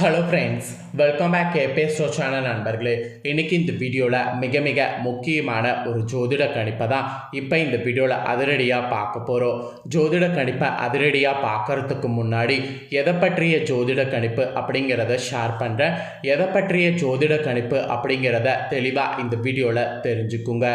Hello friends welcome back கேபேஸ்டோ channel நண்பர்களே. இன்றைக்கி இந்த வீடியோவில் மிக மிக முக்கியமான ஒரு ஜோதிட கணிப்பை தான் இப்போ இந்த வீடியோவில் அதிரடியாக பார்க்க போகிறோம் ஜோதிட கணிப்பை அதிரடியாக பார்க்கறதுக்கு முன்னாடி எதை பற்றிய ஜோதிட கணிப்பு அப்படிங்கிறத ஷேர் பண்ணுறேன் எதை பற்றிய ஜோதிட கணிப்பு அப்படிங்கிறத தெளிவாக இந்த வீடியோவில் தெரிஞ்சுக்குங்க.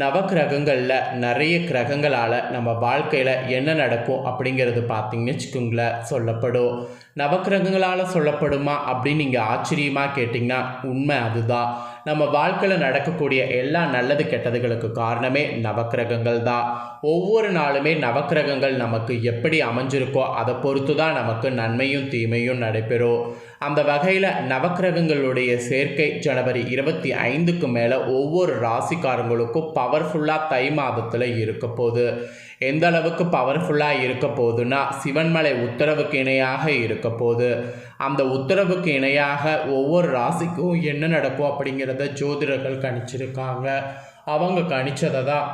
நவக்கிரகங்களில் நிறைய கிரகங்களால் நம்ம வாழ்க்கையில் என்ன நடக்கும் அப்படிங்கிறது பார்த்தீங்கன்னு வச்சுக்கோங்களேன் சொல்லப்படும். நவக்கிரகங்களால் சொல்லப்படுமா அப்படின்னு நீங்கள் ஆச்சரியமாக கேட்டிங்கன்னா உண்மை அதுதான். நம்ம வாழ்க்கையில் நடக்கக்கூடிய எல்லா நல்லது கெட்டதுகளுக்கு காரணமே நவக்கிரகங்கள் தான். ஒவ்வொரு நாளுமே நவக்கிரகங்கள் நமக்கு எப்படி அமைஞ்சிருக்கோ அதை பொறுத்து தான் நமக்கு நன்மையும் தீமையும் நடைபெறும். அந்த வகையில் நவக்கிரகங்களுடைய சேர்க்கை ஜனவரி இருபத்தி ஐந்துக்கு மேலே ஒவ்வொரு ராசிக்காரங்களுக்கும் பவர்ஃபுல்லாக தை மாதத்தில் இருக்க போகுது. எந்த அளவுக்கு பவர்ஃபுல்லாக இருக்க போகுதுன்னா சிவன்மலை உத்தரவுக்கு இணையாக இருக்க போகுது. அந்த உத்தரவுக்கு இணையாக ஒவ்வொரு ராசிக்கும் என்ன நடக்கும் அப்படிங்கிறத ஜோதிடர்கள் கணிச்சிருக்காங்க. அவங்க கணிச்சதை தான்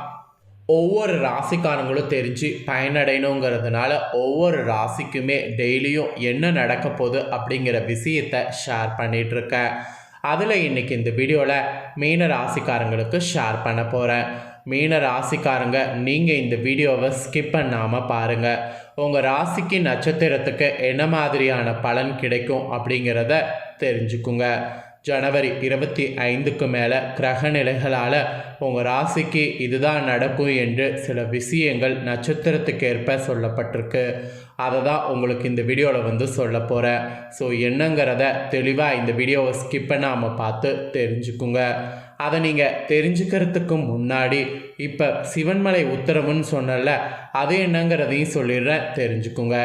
ஒவ்வொரு ராசிக்காரங்களும் தெரிஞ்சு பயனடையணுங்கிறதுனால ஒவ்வொரு ராசிக்குமே டெய்லியும் என்ன நடக்க போகுது அப்படிங்கிற விஷயத்தை ஷேர் பண்ணிகிட்ருக்கேன் அதில் இன்றைக்கி இந்த வீடியோவில் மீன ராசிக்காரங்களுக்கு ஷேர் பண்ண போகிறேன் மீன ராசிக்காரங்க நீங்கள் இந்த வீடியோவை ஸ்கிப் பண்ணாமல் பாருங்கள் உங்கள் ராசிக்கு நட்சத்திரத்துக்கு என்ன மாதிரியான பலன் கிடைக்கும் அப்படிங்கிறத தெரிஞ்சுக்குங்க. ஜனவரி இருபத்தி ஐந்துக்கு மேலே கிரக நிலைகளால் உங்கள் ராசிக்கு இதுதான் நடக்கும் என்று சில விஷயங்கள் நட்சத்திரத்துக்கேற்ப சொல்லப்பட்டிருக்கு. அதை தான் உங்களுக்கு இந்த வீடியோவில் வந்து சொல்ல போகிறேன் ஸோ என்னங்கிறத தெளிவாக இந்த வீடியோவை ஸ்கிப் பண்ணாமல் பார்த்து தெரிஞ்சுக்குங்க. அதை நீங்கள் தெரிஞ்சுக்கிறதுக்கு முன்னாடி இப்போ சிவன்மலை உத்தரவுன்னு சொன்னல அது என்னங்கிறதையும் சொல்லிடுறேன் தெரிஞ்சுக்குங்க.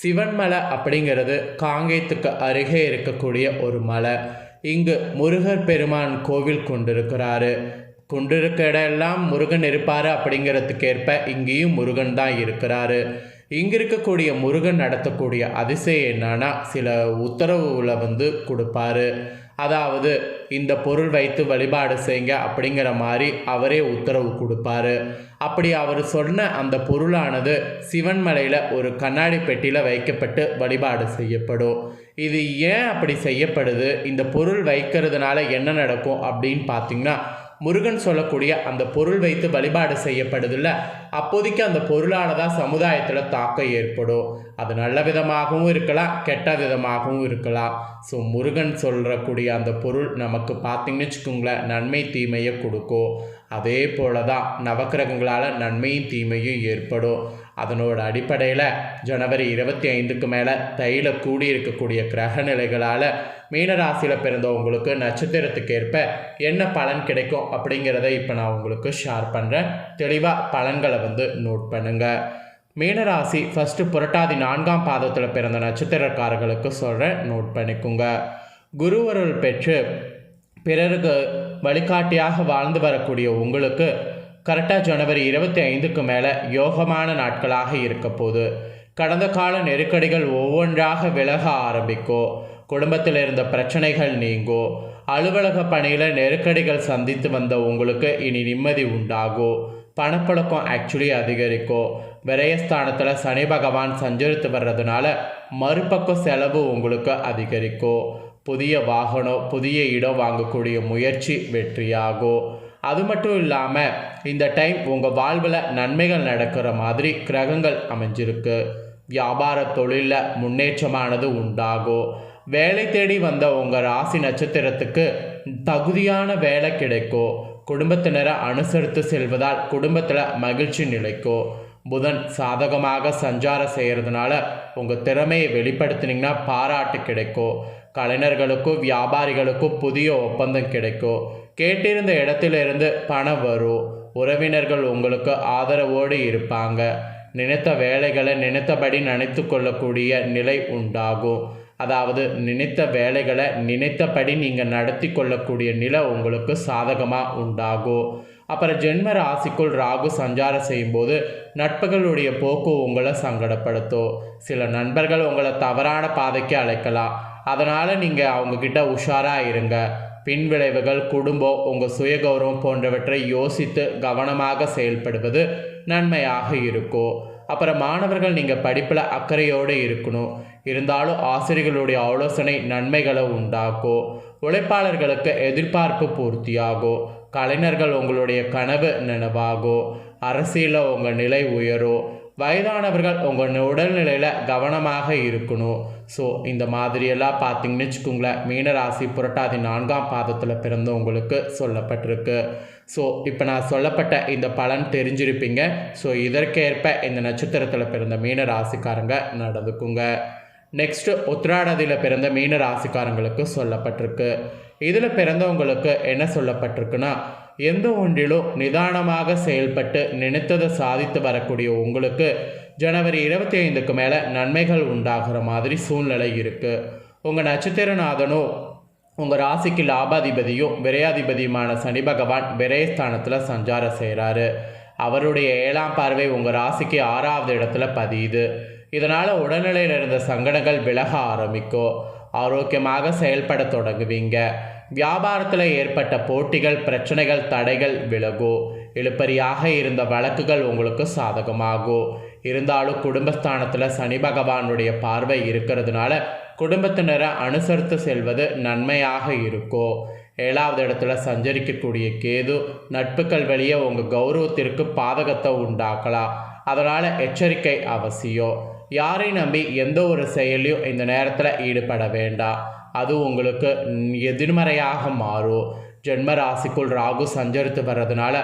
சிவன்மலை அப்படிங்கிறது காங்கேயத்துக்கு அருகே இருக்கக்கூடிய ஒரு மலை. இங்கு முருகர் பெருமான் கோவில் கொண்டிருக்கிறாரு. கொண்டிருக்க இடமெல்லாம் முருகன் இருப்பார் அப்படிங்கிறதுக்கேற்ப இங்கேயும் முருகன் தான் இருக்கிறாரு. இங்கே இருக்கக்கூடிய முருகன் நடத்தக்கூடிய அதிசயம் என்னன்னா சில உத்தரவுல வந்து கொடுப்பாரு. அதாவது இந்த பொருள் வைத்து வழிபாடு செய்யுங்க அப்படிங்கிற மாதிரி அவரே உத்தரவு கொடுப்பாரு. அப்படி அவர் சொன்ன அந்த பொருளானது சிவன்மலையில் ஒரு கண்ணாடி பெட்டியில் வைக்கப்பட்டு வழிபாடு செய்யப்படும். இது ஏன் அப்படி செய்யப்படுது? இந்த பொருள் வைக்கிறதுனால என்ன நடக்கும் அப்படின்னு பார்த்தீங்கன்னா முருகன் சொல்லக்கூடிய அந்த பொருள் வைத்து வழிபாடு செய்யப்படுதில்ல அப்போதைக்கு அந்த பொருளால் தான் சமுதாயத்தில் தாக்கம் ஏற்படும். அது நல்ல விதமாகவும் இருக்கலாம் கெட்ட விதமாகவும் இருக்கலாம். ஸோ முருகன் சொல்கிறக்கூடிய அந்த பொருள் நமக்கு பார்த்திங்கன்னு வச்சுக்கோங்களேன் நன்மை தீமையை கொடுக்கும். அதே போல தான் நவக்கிரகங்களால் நன்மையும் தீமையும் ஏற்படும். அதனோட அடிப்படையில் ஜனவரி இருபத்தி ஐந்துக்கு மேலே தையில கூடி இருக்கக்கூடிய கிரக நிலைகளால் மீனராசியில் பிறந்தவங்களுக்கு நட்சத்திரத்துக்கு ஏற்ப என்ன பலன் கிடைக்கும் அப்படிங்கிறத இப்போ நான் உங்களுக்கு ஷேர் பண்ணுறேன் தெளிவாக பலன்களை வந்து நோட் பண்ணுங்கள் மீனராசி ஃபஸ்ட்டு புரட்டாதி நான்காம் பாதத்தில் பிறந்த நட்சத்திரக்காரர்களுக்கு சொல்கிறேன் நோட் பண்ணிக்கோங்க. குருவருள் பெற்று பிறருக்கு வழிகாட்டியாக வாழ்ந்து வரக்கூடிய உங்களுக்கு கரெக்டாக ஜனவரி இருபத்தி ஐந்துக்கு மேலே யோகமான நாட்களாக இருக்க போது கடந்த கால நெருக்கடிகள் ஒவ்வொன்றாக விலக ஆரம்பிக்கும் குடும்பத்தில் இருந்த பிரச்சனைகள் நீங்கோ. அலுவலக பணியில் நெருக்கடிகள் சந்தித்து வந்த உங்களுக்கு இனி நிம்மதி உண்டாகும் பணப்பழக்கம் ஆக்சுவலி அதிகரிக்கும் விரயஸ்தானத்தில் சனி பகவான் சஞ்சரித்து வர்றதுனால மறுபக்க செலவு உங்களுக்கு அதிகரிக்கும் புதிய வாகனம் புதிய இடம் வாங்கக்கூடிய முயற்சி வெற்றியாகும் அது மட்டும் இல்லாமல் இந்த டைம் உங்கள் வாழ்வில் நன்மைகள் நடக்கிற மாதிரி கிரகங்கள் அமைஞ்சிருக்கு. வியாபார தொழிலில் முன்னேற்றமானது உண்டாகும். வேலை தேடி வந்த உங்கள் ராசி நட்சத்திரத்துக்கு தகுதியான வேலை கிடைக்கும். குடும்பத்தினரை அனுசரித்து செல்வதால் குடும்பத்தில் மகிழ்ச்சி நிலைக்கும். புதன் சாதகமாக சஞ்சாரம் செய்கிறதுனால உங்கள் திறமையை வெளிப்படுத்தினீங்கன்னா பாராட்டு கிடைக்கும். கலைஞர்களுக்கும் வியாபாரிகளுக்கும் புதிய ஒப்பந்தம் கிடைக்கும் கேட்டிருந்த இடத்திலிருந்து பணம் வரும். உறவினர்கள் உங்களுக்கு ஆதரவோடு இருப்பாங்க. நினைத்த வேலைகளை நினைத்தபடி நினைத்து கொள்ளக்கூடிய நிலை உண்டாகும். அதாவது நினைத்த வேலைகளை நினைத்தபடி நீங்கள் நடத்தி கொள்ளக்கூடிய நிலை உங்களுக்கு சாதகமாக உண்டாகும். அப்புறம் ஜென்ம ராசிக்குள் ராகு சஞ்சாரம் செய்யும்போது நட்புகளுடைய போக்கு உங்களை சங்கடப்படுத்தும். சில நண்பர்கள் உங்களை தவறான பாதைக்கு அழைக்கலாம். அதனால் நீங்கள் அவங்கக்கிட்ட உஷாராக இருங்க. பின் விளைவுகள் குடும்பம் உங்கள் சுயகௌரவம் போன்றவற்றை யோசித்து கவனமாக செயல்படுவது நன்மையாக இருக்கும். அப்புறம் மாணவர்கள் நீங்கள் படிப்பில் அக்கறையோடு இருக்கணும். இருந்தாலும் ஆசிரியர்களுடைய ஆலோசனை நன்மைகளை உண்டாக்கும். உழைப்பாளர்களுக்கு எதிர்பார்ப்பு பூர்த்தியாகும். கலைஞர்கள் உங்களுடைய கனவு நினைவாகும். அரசியலில் உங்கள் நிலை உயரும். வயதானவர்கள் உங்கள் உடல்நிலையில் கவனமாக இருக்கணும். ஸோ இந்த மாதிரியெல்லாம் பார்த்தீங்கன்னு வச்சுக்கோங்களேன். மீனராசி புரட்டாதி நான்காம் பாதத்தில் பிறந்தவங்களுக்கு சொல்லப்பட்டிருக்கு. ஸோ இப்போ நான் சொல்லப்பட்ட இந்த பலன் தெரிஞ்சிருப்பீங்க. ஸோ இதற்கேற்ப இந்த நட்சத்திரத்தில் பிறந்த மீன ராசிக்காரங்க நடந்துக்குங்க. நெக்ஸ்ட்டு உத்திராடதியில் பிறந்த மீன ராசிக்காரங்களுக்கு சொல்லப்பட்டிருக்கு. இதில் பிறந்தவங்களுக்கு என்ன சொல்லப்பட்டிருக்குன்னா எந்த ஒன்றிலும் நிதானமாக செயல்பட்டு நினைத்ததை சாதித்து வரக்கூடிய உங்களுக்கு ஜனவரி இருபத்தி ஐந்துக்கு மேலே நன்மைகள் உண்டாகிற மாதிரி சூழ்நிலை இருக்குது உங்கள் நட்சத்திரநாதனோ உங்கள் ராசிக்கு லாபாதிபதியும் விரையாதிபதியுமான சனி பகவான் விரயஸ்தானத்தில் சஞ்சாரம் செய்கிறாரு அவருடைய ஏழாம் பார்வை உங்கள் ராசிக்கு ஆறாவது இடத்துல பதியுது. இதனால் உடல்நிலையில் இருந்த சங்கடங்கள் விலக ஆரம்பிக்கும். ஆரோக்கியமாக செயல்பட தொடங்குவீங்க. வியாபாரத்தில் ஏற்பட்ட போட்டிகள் பிரச்சனைகள் தடைகள் விலகும் இழுப்பறியாக இருந்த வழக்குகள் உங்களுக்கு சாதகமாகும் இருந்தாலும் குடும்பஸ்தானத்தில் சனி பகவானுடைய பார்வை இருக்கிறதுனால குடும்பத்தினரை அனுசரித்து செல்வது நன்மையாக இருக்கும் ஏழாவது இடத்துல சஞ்சரிக்கக்கூடிய கேது நட்புகள் வெளியே உங்கள் கௌரவத்திற்கு பாதகத்தை உண்டாக்கலாம் அதனால் எச்சரிக்கை அவசியம். யாரை நம்பி எந்த ஒரு செயலையும் இந்த நேரத்தில் ஈடுபட வேண்டாம் அது உங்களுக்கு எதிர்மறையாக மாறும். ஜென்ம ராசிக்குள் ராகு சஞ்சரித்து வர்றதுனால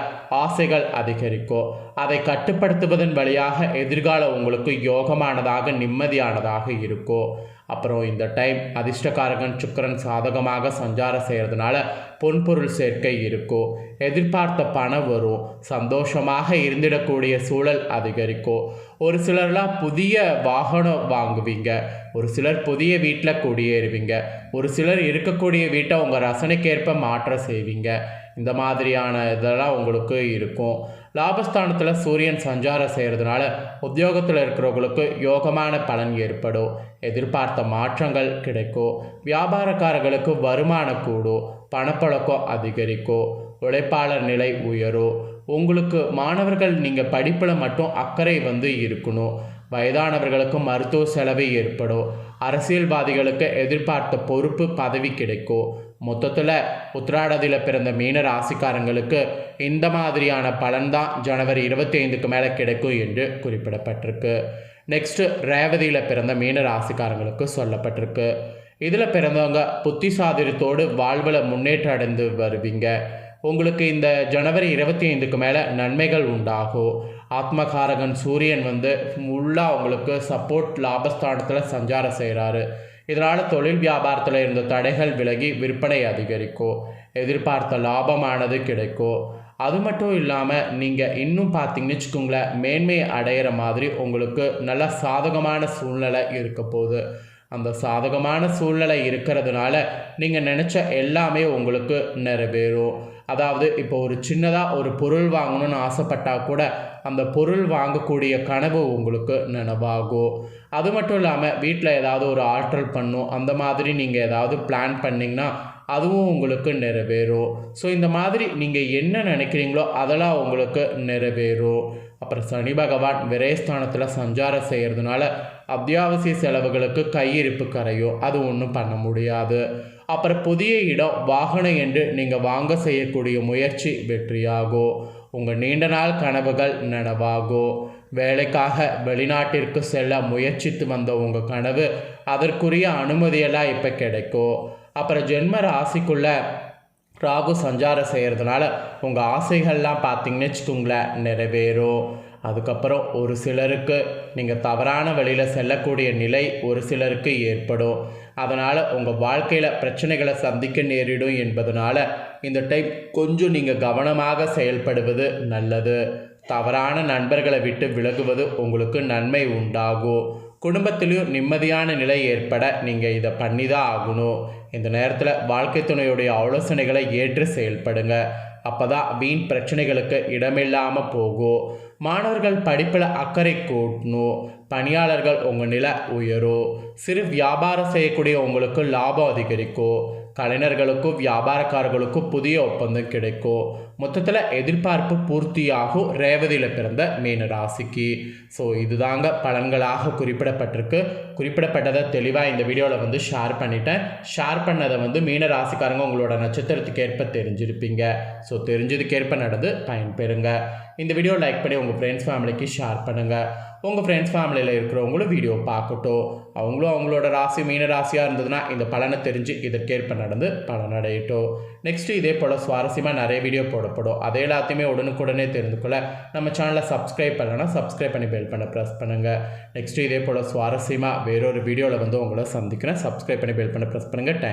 ஆசைகள் அதிகரிக்கும். அதை கட்டுப்படுத்துவதன் வழியாக எதிர்காலம் உங்களுக்கு யோகமானதாக நிம்மதியானதாக இருக்கும். அப்புறம் இந்த டைம் அதிர்ஷ்டக்காரகன் சுக்கரன் சாதகமாக சஞ்சாரம் செய்கிறதுனால பொன்பொருள் சேர்க்கை இருக்கும் எதிர்பார்த்த பணம் வரும் சந்தோஷமாக இருந்திடக்கூடிய சூழல் அதிகரிக்கும் ஒரு சிலர்லாம் புதிய வாகனம் வாங்குவீங்க ஒரு சிலர் புதிய வீட்டில் குடியேறுவீங்க ஒரு சிலர் இருக்கக்கூடிய வீட்டை உங்கள் ரசனைக்கேற்ப மாற்றம் செய்வீங்க. இந்த மாதிரியான இதெல்லாம் உங்களுக்கு இருக்கும். லாபஸ்தானத்தில் சூரியன் சஞ்சாரம் செய்கிறதுனால உத்தியோகத்தில் இருக்கிறவங்களுக்கு யோகமான பலன் ஏற்படும். எதிர்பார்த்த மாற்றங்கள் கிடைக்கும். வியாபாரக்காரர்களுக்கு வருமானம் கூடும். பணப்பழக்கம் அதிகரிக்கும். உழைப்பாளர் நிலை உயரும். உங்களுக்கு மாணவர்கள் நீங்கள் படிப்பில் மட்டும் அக்கறை வந்து இருக்கணும். வயதானவர்களுக்கு மருத்துவ செலவு ஏற்படும். அரசியல்வாதிகளுக்கு எதிர்பார்த்த பொறுப்பு பதவி கிடைக்கும். மொத்தத்தில் உத்திராடதியில் பிறந்த மீன ராசிக்காரங்களுக்கு இந்த மாதிரியான பலன்தான் ஜனவரி இருபத்தி ஐந்துக்கு மேலே கிடைக்கும் என்று குறிப்பிடப்பட்டிருக்கு. நெக்ஸ்ட்டு ரேவதியில் பிறந்த மீன ராசிக்காரங்களுக்கு சொல்லப்பட்டிருக்கு. இதில் பிறந்தவங்க புத்திசாதிரத்தோடு வாழ்வில் முன்னேற்றம் அடைந்து வருவீங்க. உங்களுக்கு இந்த ஜனவரி இருபத்தி ஐந்துக்கு மேலே நன்மைகள் உண்டாகும். ஆத்மகாரகன் சூரியன் வந்து ஃபுல்லாக உங்களுக்கு சப்போர்ட் லாபஸ்தானத்தில் சஞ்சாரம் செய்கிறாரு இதனால் தொழில் வியாபாரத்தில் இருந்த தடைகள் விலகி விற்பனை அதிகரிக்கும் எதிர்பார்த்த லாபமானது கிடைக்கும் அது மட்டும் இல்லாமல் நீங்கள் இன்னும் பார்த்தீங்கன்னு வச்சுக்கோங்களேன் மேன்மை அடையிற மாதிரி உங்களுக்கு நல்ல சாதகமான சூழ்நிலை இருக்க போகுது. அந்த சாதகமான சூழ்நிலை இருக்கிறதுனால நீங்கள் நினச்ச எல்லாமே உங்களுக்கு நிறைவேறும். அதாவது இப்போ ஒரு சின்னதாக ஒரு பொருள் வாங்கணும்னு ஆசைப்பட்டால் கூட அந்த பொருள் வாங்கக்கூடிய கனவு உங்களுக்கு நினைவாகும். அது மட்டும் இல்லாமல் வீட்டில் ஏதாவது ஒரு ஆல்ட்ரல் பண்ணும் அந்த மாதிரி நீங்கள் ஏதாவது பிளான் பண்ணிங்கன்னா அதுவும் உங்களுக்கு நிறைவேறும். ஸோ இந்த மாதிரி நீங்கள் என்ன நினைக்கிறீங்களோ அதெல்லாம் உங்களுக்கு நிறைவேறும். அப்புறம் சனி பகவான் விரயஸ்தானத்தில் சஞ்சாரம் செய்கிறதுனால அத்தியாவசிய செலவுகளுக்கு கையிருப்பு கரையும். அது ஒன்றும் பண்ண முடியாது. அப்புறம் புதிய இடம் வாகனம் என்று நீங்கள் வாங்க செய்யக்கூடிய முயற்சி வெற்றியாகும். உங்கள் நீண்ட நாள் கனவுகள் நனவாகும். வேலைக்காக வெளிநாட்டிற்கு செல்ல முயற்சித்து வந்த உங்கள் கனவு அதற்குரிய அனுமதியெல்லாம் இப்போ கிடைக்கும். அப்புறம் ஜென்ம ராசிக்குள்ளே ராகு சஞ்சாரம் செய்கிறதுனால உங்கள் ஆசைகள்லாம் பார்த்தீங்கன்னு வச்சுக்கோங்களேன் நிறைவேறும். அதுக்கப்புறம் ஒரு சிலருக்கு நீங்கள் தவறான வழியில் செல்லக்கூடிய நிலை ஒரு சிலருக்கு ஏற்படும். அதனால் உங்கள் வாழ்க்கையில் பிரச்சனைகளை சந்திக்க நேரிடும் என்பதனால இந்த டைம் கொஞ்சம் நீங்கள் கவனமாக செயல்படுவது நல்லது. தவறான நண்பர்களை விட்டு விலகுவது உங்களுக்கு நன்மை உண்டாகும். குடும்பத்திலையும் நிம்மதியான நிலை ஏற்பட நீங்கள் இதை பண்ணி தான் ஆகணும். இந்த நேரத்தில் வாழ்க்கை துணையுடைய ஆலோசனைகளை ஏற்று செயல்படுங்க. அப்போ தான் வீண் பிரச்சனைகளுக்கு இடமில்லாமல் போகும். மாணவர்கள் படிப்பில் அக்கறை கூட்டணும். பணியாளர்கள் உங்கள் நிலை உயரும். சிறு வியாபாரம் செய்யக்கூடிய உங்களுக்கு லாபம் அதிகரிக்கும். கலைஞர்களுக்கும் வியாபாரக்காரர்களுக்கும் புதிய ஒப்பந்தம் கிடைக்கும். மொத்தத்தில் எதிர்பார்ப்பு பூர்த்தியாகும். ரேவதியில் பிறந்த மீன ராசிக்கு. ஸோ இதுதாங்க பலன்களாக குறிப்பிடப்பட்டிருக்கு. குறிப்பிடப்பட்டதை தெளிவாக இந்த வீடியோவில் வந்து ஷேர் பண்ணிட்டேன். ஷேர் பண்ணதை வந்து மீன ராசிக்காரங்க உங்களோட நட்சத்திரத்துக்கு ஏற்ப தெரிஞ்சிருப்பீங்க. ஸோ தெரிஞ்சதுக்கேற்ப நடந்து பயன்பெறுங்க. இந்த வீடியோ லைக் பண்ணி உங்கள் ஃப்ரெண்ட்ஸ் ஃபேமிலிக்கு ஷேர் பண்ணுங்கள் உங்கள் ஃப்ரெண்ட்ஸ் ஃபேமிலியில் இருக்கிறவங்களும் வீடியோ பார்க்கட்டும். அவங்களும் அவங்களோட ராசி மீன ராசியாக இருந்ததுன்னா இந்த பலனை தெரிஞ்சு இதற்கேற்ப நடந்து பலனடையட்டும் நெக்ஸ்ட்டு இதே போல் சுவாரஸ்யமாக நிறைய வீடியோ போடப்படும். அதை எல்லாத்தையுமே உடனுக்குடனே தெரிந்து கொள்ள நம்ம சேனலை சப்ஸ்கிரைப் பண்ணலன்னா சப்ஸ்கிரைப் பண்ணி பெல் பண்ண ப்ரெஸ் பண்ணுங்கள் நெக்ஸ்ட்டு இதே போல் சுவாரஸ்யமாக வேறொரு வீடியோவில் வந்து உங்களை சந்திக்கிறேன். சப்ஸ்கிரைப் பண்ணி பெல் பண்ண ப்ரெஸ் பண்ணுங்கள் தேங்க்